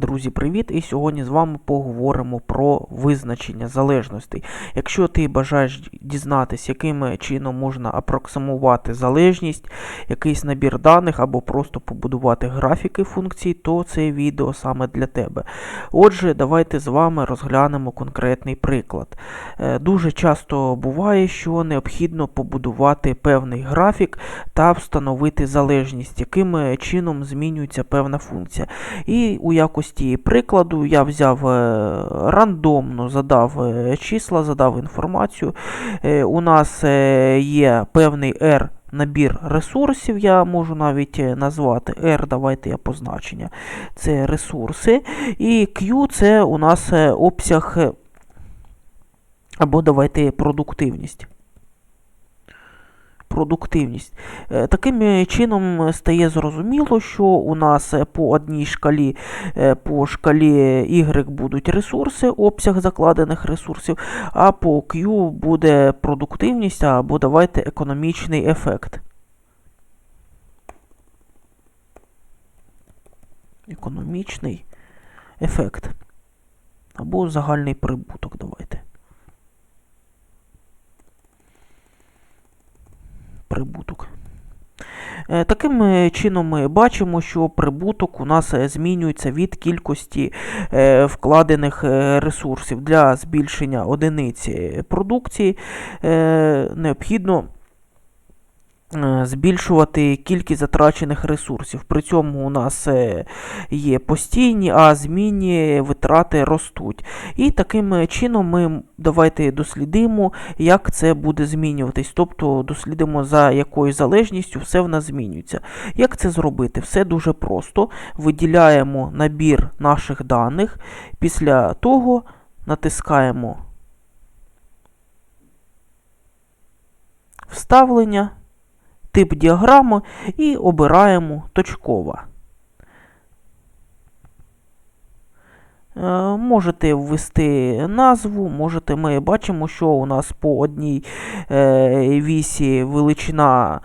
Друзі, привіт! І сьогодні з вами поговоримо про визначення залежностей. Якщо ти бажаєш дізнатися, яким чином можна апроксимувати залежність, якийсь набір даних або просто побудувати графіки функцій, то це відео саме для тебе. Отже, давайте з вами розглянемо конкретний приклад. Е, Дуже часто буває, що необхідно побудувати певний графік та встановити залежність, яким чином змінюється певна функція. І у якості прикладу я взяв е, рандомно, задав е, числа, задав інформацію. Е, У нас є певний R набір ресурсів, я можу навіть назвати R, давайте я позначення. Це ресурси. І Q це у нас обсяг, або давайте продуктивність продуктивність. Е, Таким е, чином стає зрозуміло, що у нас е, по одній шкалі, е, по шкалі Y будуть ресурси, обсяг закладених ресурсів, а по Q буде продуктивність або давайте економічний ефект. Економічний ефект. Або загальний прибуток. Давайте. Прибуток. Е, Таким е, чином ми бачимо, що прибуток у нас е, змінюється від кількості вкладених ресурсів. Для збільшення одиниці продукції необхідно збільшувати кількість затрачених ресурсів. При цьому у нас е, є постійні, а змінні витрати ростуть. І таким е, чином ми давайте дослідимо, як це буде змінюватись. Тобто дослідимо, за якою залежністю все в нас змінюється. Як це зробити? Все дуже просто. Виділяємо набір наших даних. Після того натискаємо вставлення тип діаграми і обираємо точкова. Е, Можете ввести назву, можете, ми бачимо, що у нас по одній е, вісі величина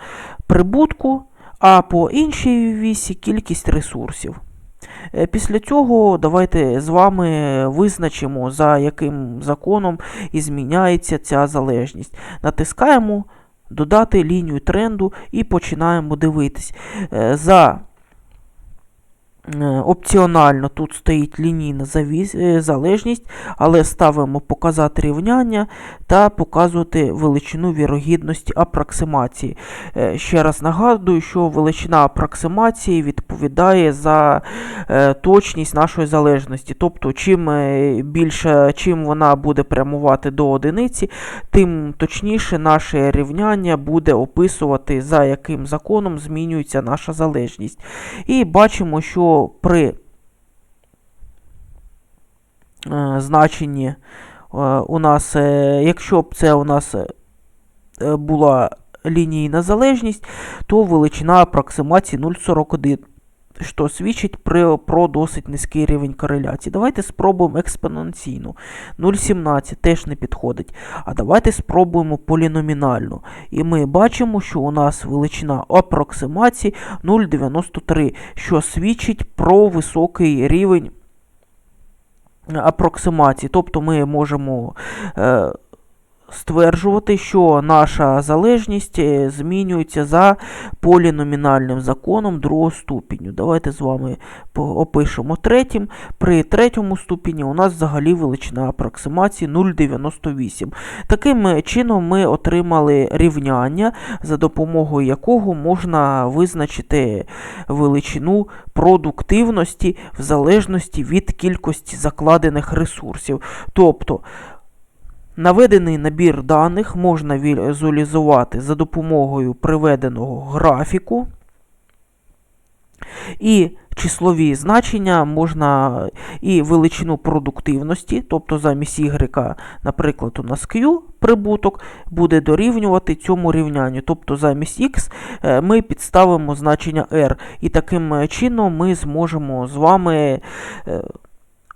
прибутку, а по іншій вісі кількість ресурсів. Е, Після цього давайте з вами визначимо, за яким законом і зміняється ця залежність. Натискаємо додати лінію тренду і починаємо дивитись. Е, За опціонально тут стоїть лінійна е, залежність, але ставимо показати рівняння та показувати величину вірогідності апроксимації. Е, Ще раз нагадую, що величина апроксимації відповідає за е, точність нашої залежності. Тобто, чим е, більше, чим вона буде прямувати до одиниці, тим точніше наше рівняння буде описувати, за яким законом змінюється наша залежність. І бачимо, що при е, значенні е, у нас, е, якщо б це у нас була лінійна залежність, то величина апроксимації 0,41 що свідчить при, про досить низький рівень кореляції. Давайте спробуємо експоненційну. 0,17 теж не підходить. А давайте спробуємо поліномінальну. І ми бачимо, що у нас величина апроксимації 0,93, що свідчить про високий рівень апроксимації. Тобто ми можемо е, стверджувати, що наша залежність е, змінюється за поліномінальним законом другого ступеню. Давайте з вами опишемо третім. При третьому ступені у нас взагалі величина апроксимації 0,98. Таким е, чином ми отримали рівняння, за допомогою якого можна визначити величину продуктивності в залежності від кількості закладених ресурсів. Тобто Наведений набір даних можна візуалізувати за допомогою приведеного графіку. І числові значення можна і величину продуктивності, тобто замість y, наприклад, у нас Q прибуток буде дорівнювати цьому рівнянню. Тобто замість x е, ми підставимо значення r. І таким е, чином ми зможемо з вами.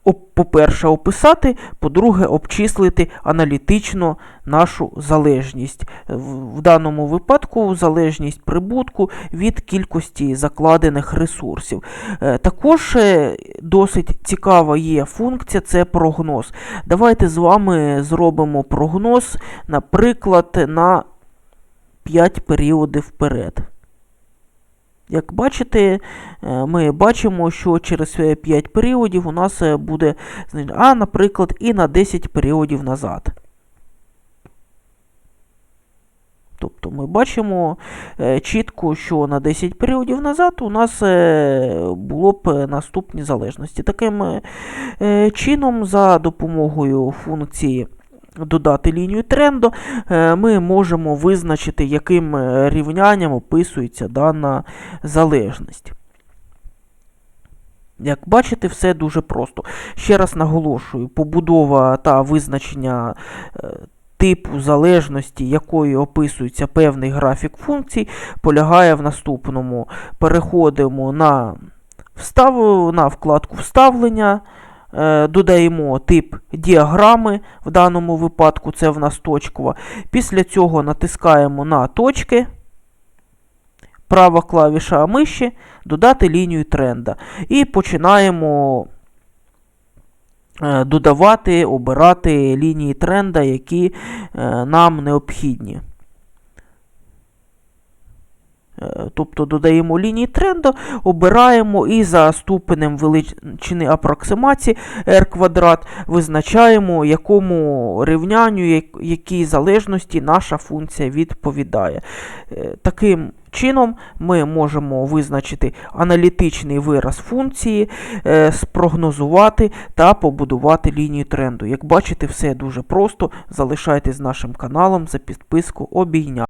Оп- по-перше, описати, по-друге, обчислити аналітично нашу залежність. В в даному випадку залежність прибутку від кількості закладених ресурсів. Е, Також е, досить цікава є функція це прогноз. Давайте з вами зробимо прогноз, наприклад, на 5 періодів вперед. Як бачите, е, ми бачимо, що через 5 періодів у нас е, буде, а, наприклад, і на 10 періодів назад. Тобто ми бачимо е, чітко, що на 10 періодів назад у нас е, було б е, наступні залежності. Таким е, е, чином, за допомогою функції додати лінію тренду, е, ми можемо визначити, яким е, рівнянням описується дана залежність. Як бачите, все дуже просто. Ще раз наголошую, побудова та визначення е, типу залежності, якою описується певний графік функцій, полягає в наступному. Переходимо на, встав... на вкладку вставлення, додаємо тип діаграми, в даному випадку це в нас точкова. Після цього натискаємо на точки. Права клавіша миші, додати лінію тренда. І починаємо е, додавати, обирати лінії тренда, які е, нам необхідні. Е, Тобто додаємо лінії тренду, обираємо і за ступенем величини апроксимації r квадрат визначаємо, якому рівнянню, якій залежності наша функція відповідає. Е, Таким чином ми можемо визначити аналітичний вираз функції, е, спрогнозувати та побудувати лінію тренду. Як бачите, все дуже просто. Залишайтесь нашим каналом за підписку обійня.